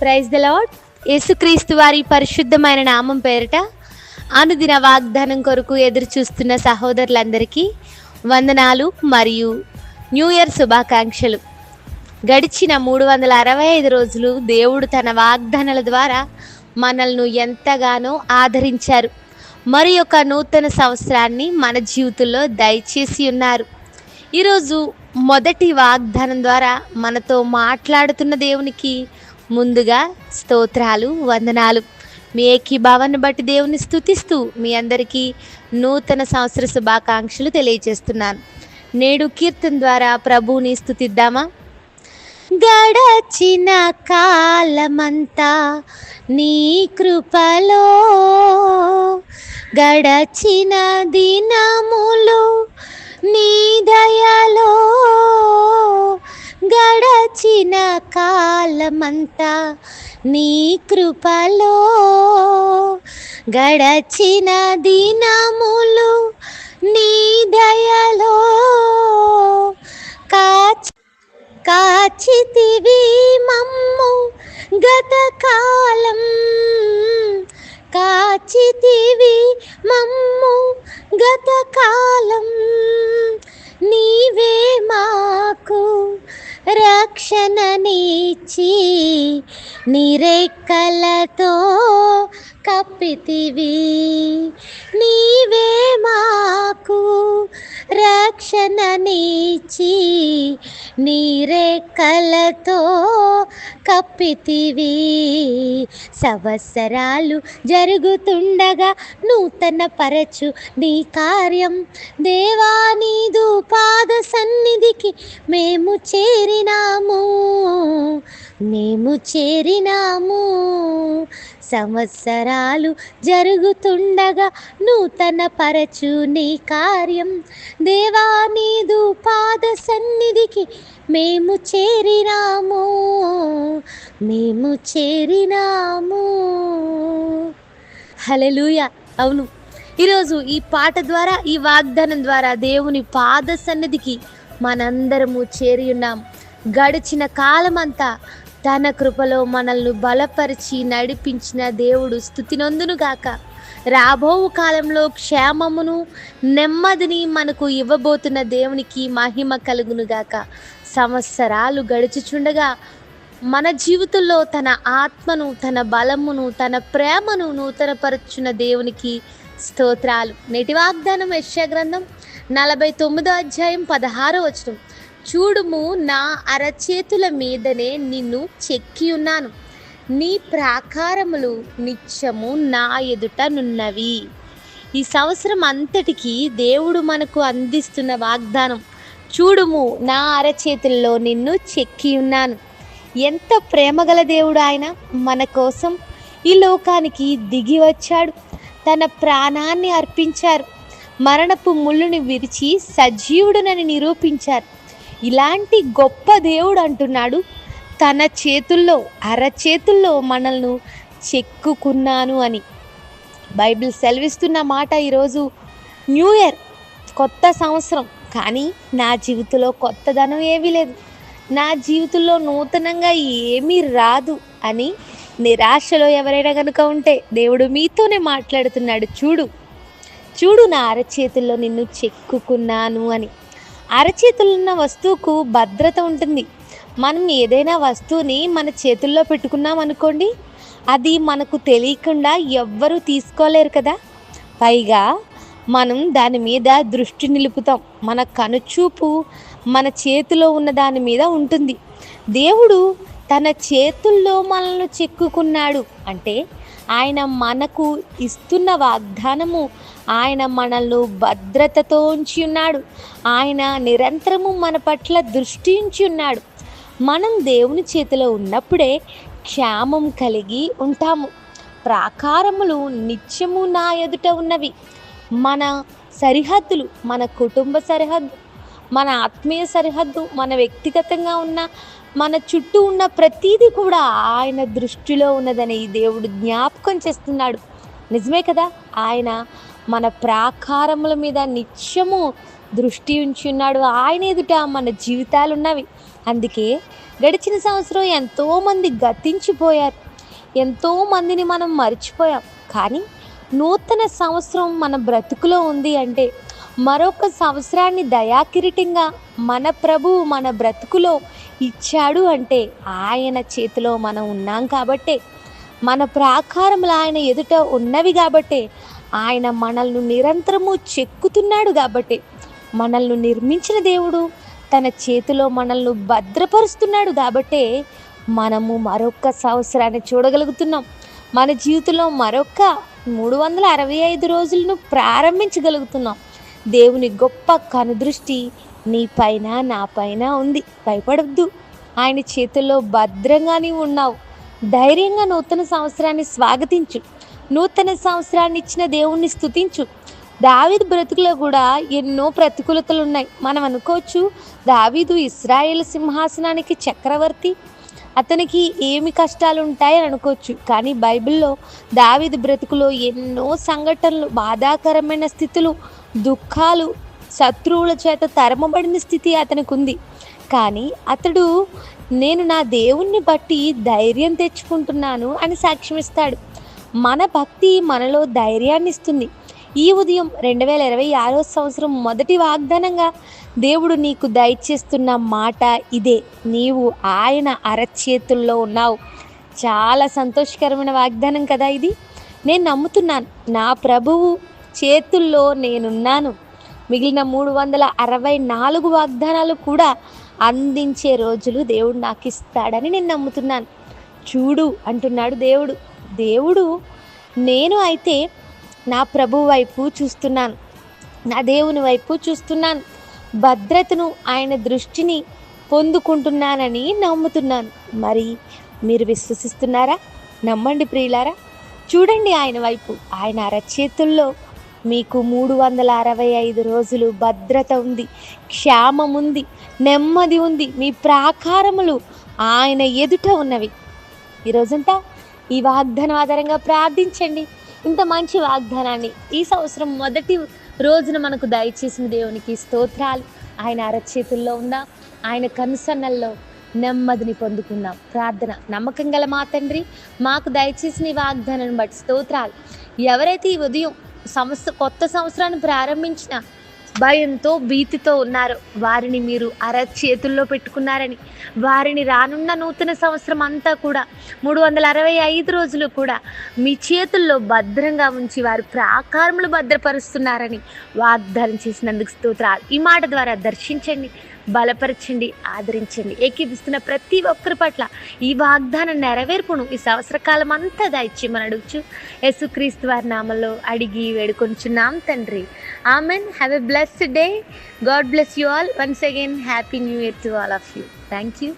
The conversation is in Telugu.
ప్రైజ్ ద లాడ్ యేసుక్రీస్తు వారి పరిశుద్ధమైన నామం పేరిట అనుదిన వాగ్దానం కొరకు ఎదురు చూస్తున్న సహోదరులందరికీ వందనాలు మరియు న్యూ ఇయర్ శుభాకాంక్షలు. గడిచిన మూడు వందల అరవై ఐదు రోజులు దేవుడు తన వాగ్దానాల ద్వారా మనల్ని ఎంతగానో ఆదరించారు. మరి ఒక నూతన సంవత్సరాన్ని మన జీవితంలో దయచేసి ఉన్నారు. ఈరోజు మొదటి వాగ్దానం ద్వారా మనతో మాట్లాడుతున్న దేవునికి ముందుగా స్తోత్రాలు వందనాలు. మీ ఏకీభావాన్ని బట్టి దేవుని స్థుతిస్తూ మీ అందరికీ నూతన సంవత్సర శుభాకాంక్షలు తెలియజేస్తున్నాను. నేడు కీర్తన ద్వారా ప్రభువుని స్థుతిద్దామా గడచిన కాలమంతా నీ కృపలో గడచిన దినములు నీ దయలో గడచిన కాలమంతా నీ కృపలో. గడచిన దినములు నీ దయలో. కాచి కాచితివి మమ్ము గతకాలం. ఇచ్చి నిరెక్కలతో కప్పితివి. నీవే మాకు రక్షణనిచ్చి నీరెక్కలతో కప్పితివి. సంవత్సరాలు జరుగుతుండగా నూతన పరచు నీ కార్యం దేవా నీదు పాద సన్నిధికి మేము చేరినాము. మేము చేరినాము. సంవత్సరాలు జరుగుతుండగా నూతన పరచు నీ కార్యం. దేవా నీదు పాద సన్నిధికి మేము చేరినాము. మేము చేరినాము. హలెలూయ అవును ఈరోజు ఈ పాట ద్వారా ఈ వాగ్దానం ద్వారా దేవుని పాద సన్నిధికి మనందరము చేరి ఉన్నాం. గడిచిన కాలమంతా తన కృపలో మనల్ని బలపరిచి నడిపించిన దేవుడు స్థుతినందును గాక. రాబో కాలంలో క్షేమమును నెమ్మదిని మనకు ఇవ్వబోతున్న దేవునికి మహిమ కలుగును గాక. సంవత్సరాలు గడుచుచుండగా మన జీవితంలో తన ఆత్మను తన బలమును తన ప్రేమను నూతనపరచున్న దేవునికి స్తోత్రాలు. నేటి వాగ్దానం యశ్యా గ్రంథం నలభై తొమ్మిదో అధ్యాయం పదహారో వచనం. చూడుము నా అరచేతుల మీదనే నిన్ను చెక్కి ఉన్నాను నీ ప్రాకారములు నిత్యము నా ఎదుట నున్నవి. ఈ సంవత్సరం అంతటికి దేవుడు మనకు అందిస్తున్న వాగ్దానం చూడుము నా అరచేతుల్లో నిన్ను చెక్కి ఉన్నాను ఎంత ప్రేమగల దేవుడు ఆయన మన కోసం ఈ లోకానికి దిగి వచ్చాడు. తన ప్రాణాన్ని అర్పించారు. మరణపు ముళ్ళుని విరిచి సజీవుడునని నిరూపించారు. ఇలాంటి గొప్ప దేవుడు అంటున్నాడు. తన చేతుల్లో అరచేతుల్లో మనల్ని చెక్కుకున్నాను అని. బైబిల్ సెలవిస్తున్న మాట ఈరోజు న్యూ ఇయర్ కొత్త సంవత్సరం. కానీ నా జీవితంలో కొత్తదనం ఏమీ లేదు. నా జీవితంలో నూతనంగా ఏమీ రాదు అని నిరాశలో ఎవరైనా కనుక ఉంటే దేవుడు మీతోనే మాట్లాడుతున్నాడు. చూడు చూడు నా అరచేతుల్లో నిన్ను చెక్కుకున్నాను అని. అరచేతులున్న ఉన్న వస్తువుకు భద్రత ఉంటుంది. మనం ఏదైనా వస్తువుని మన చేతుల్లో పెట్టుకున్నాం అనుకోండి అది మనకు తెలియకుండా ఎవ్వరూ తీసుకోలేరు కదా. పైగా మనం దాని మీద దృష్టి నిలుపుతాం. మన కనుచూపు మన చేతిలో ఉన్న దాని మీద ఉంటుంది. దేవుడు తన చేతుల్లో మనల్ని చెక్కుకున్నాడు. అంటే ఆయన మనకు ఇస్తున్న వాగ్దానము ఆయన మనల్ని భద్రతతో ఉంచి ఉన్నాడు. ఆయన నిరంతరము మన పట్ల దృష్టి ఉంచి ఉన్నాడు. మనం దేవుని చేతిలో ఉన్నప్పుడే క్షేమం కలిగి ఉంటాము. ప్రాకారములు నిత్యము నా ఎదుట ఉన్నవి. మన సరిహద్దులు మన కుటుంబ సరిహద్దు మన ఆత్మీయ సరిహద్దు మన వ్యక్తిగతంగా ఉన్న మన చుట్టూ ఉన్న ప్రతీది కూడా ఆయన దృష్టిలో ఉన్నదని ఈ దేవుడు జ్ఞాపకం చేస్తున్నాడు. నిజమే కదా? ఆయన మన ప్రాకారముల మీద నిత్యము దృష్టి ఉంచున్నాడు. ఆయన ఎదుట మన జీవితాలు ఉన్నవి అందుకే గడిచిన సంవత్సరం ఎంతోమంది గతించిపోయారు. ఎంతో మందిని మనం మర్చిపోయాం. కానీ నూతన సంవత్సరం మన బ్రతుకులో ఉంది అంటే మరొక సంవత్సరాన్ని దయాకిరీటంగా మన ప్రభువు మన బ్రతుకులో ఇచ్చాడు అంటే ఆయన చేతిలో మనం ఉన్నాం కాబట్టే మన ప్రాకారములు ఆయన ఎదుట ఉన్నవి కాబట్టే ఆయన మనల్ని నిరంతరము చెక్కుతున్నాడు కాబట్టి మనల్ని నిర్మించిన దేవుడు తన చేతిలో మనల్ని భద్రపరుస్తున్నాడు కాబట్టే మనము మరొక సంవత్సరాన్ని చూడగలుగుతున్నాం. మన జీవితంలో మరొక మూడు వందల అరవై ఐదు రోజులను ప్రారంభించగలుగుతున్నాం. దేవుని గొప్ప కనుదృష్టి నీ పైన నా పైన ఉంది. భయపడద్దు. ఆయన చేతుల్లో భద్రంగా నీవు ఉన్నావు. ధైర్యంగా నూతన సంవత్సరాన్ని స్వాగతించు. నూతన సంవత్సరాన్ని ఇచ్చిన దేవుణ్ణి స్థుతించు దావీదు బ్రతుకులో కూడా ఎన్నో ప్రతికూలతలు ఉన్నాయి మనం అనుకోవచ్చు దావీదు ఇస్రాయేల్ సింహాసనానికి చక్రవర్తి. అతనికి ఏమి కష్టాలు ఉంటాయని అనుకోవచ్చు. కానీ బైబిల్లో దావీదు బ్రతుకులో ఎన్నో సంఘటనలు బాధాకరమైన స్థితులు దుఃఖాలు శత్రువుల చేత తరమబడిన స్థితి అతనికి ఉంది కానీ అతడు నేను నా దేవుణ్ణి బట్టి ధైర్యం తెచ్చుకుంటున్నాను అని సాక్ష్యమిస్తాడు. మన భక్తి మనలో ధైర్యాన్ని ఇస్తుంది ఈ ఉదయం రెండు వేల ఇరవై ఆరో సంవత్సరం మొదటి వాగ్దానంగా దేవుడు నీకు దయచేస్తున్న మాట ఇదే. నీవు ఆయన అరచేతుల్లో ఉన్నావు. చాలా సంతోషకరమైన వాగ్దానం కదా ఇది. నేను నమ్ముతున్నాను నా ప్రభువు చేతుల్లో నేనున్నాను. మిగిలిన మూడు వందల అరవై నాలుగు వాగ్దానాలు కూడా అందించే రోజులు దేవుడు నాకు ఇస్తాడని నేను నమ్ముతున్నాను. చూడు అంటున్నాడు దేవుడు. దేవుడు నేను అయితే నా ప్రభు వైపు చూస్తున్నాను. నా దేవుని వైపు చూస్తున్నాను. భద్రతను ఆయన దృష్టిని పొందుకుంటున్నానని నమ్ముతున్నాను. మరి మీరు విశ్వసిస్తున్నారా? నమ్మండి ప్రియులారా. చూడండి ఆయన వైపు. ఆయన అరచేతుల్లో మీకు మూడు వందల అరవై ఐదు రోజులు భద్రత ఉంది క్షేమం ఉంది నెమ్మది ఉంది. మీ ప్రాకారములు ఆయన ఎదుట ఉన్నవి. ఈ ఈ వాగ్దానం ఆధారంగా ప్రార్థించండి. ఇంత మంచి వాగ్దానాన్ని ఈ సంవత్సరం మొదటి రోజున మనకు దయచేసిన దేవునికి స్తోత్రాలు. ఆయన అరచేతుల్లో ఉందా ఆయన కనుసన్నల్లో నెమ్మదిని పొందుకుందాం ప్రార్థన నమ్మకం గల మా తండ్రి మాకు దయచేసిన ఈ వాగ్దానాన్ని బట్టి స్తోత్రాలు. ఎవరైతే ఈ ఉదయం సంవత్సర కొత్త సంవత్సరాన్ని ప్రారంభించినా భయంతో భీతితో ఉన్నారు. వారిని మీరు అరచేతుల్లో పెట్టుకున్నారని వారిని రానున్న నూతన సంవత్సరం అంతా కూడా మూడు వందల అరవై ఐదు రోజులు కూడా మీ చేతుల్లో భద్రంగా ఉంచి వారి ప్రాకారములు భద్రపరుస్తున్నారని వాగ్దానం చేసినందుకు స్తోత్రాలు. ఈ మాట ద్వారా దర్శించండి. బలపరచండి ఆదరించండి ఏకీపిస్తున్న ప్రతి ఒక్కరి పట్ల ఈ వాగ్దానం నెరవేర్పును ఈ సంవత్సర కాలం అంతా దయచేయమని అడుగుచు యేసుక్రీస్తు వారి నామంలో అడిగి వేడుకొనిచున్నాం తండ్రి. Amen. Have a blessed day. God bless you all. Once again happy new year to all of you. Thank you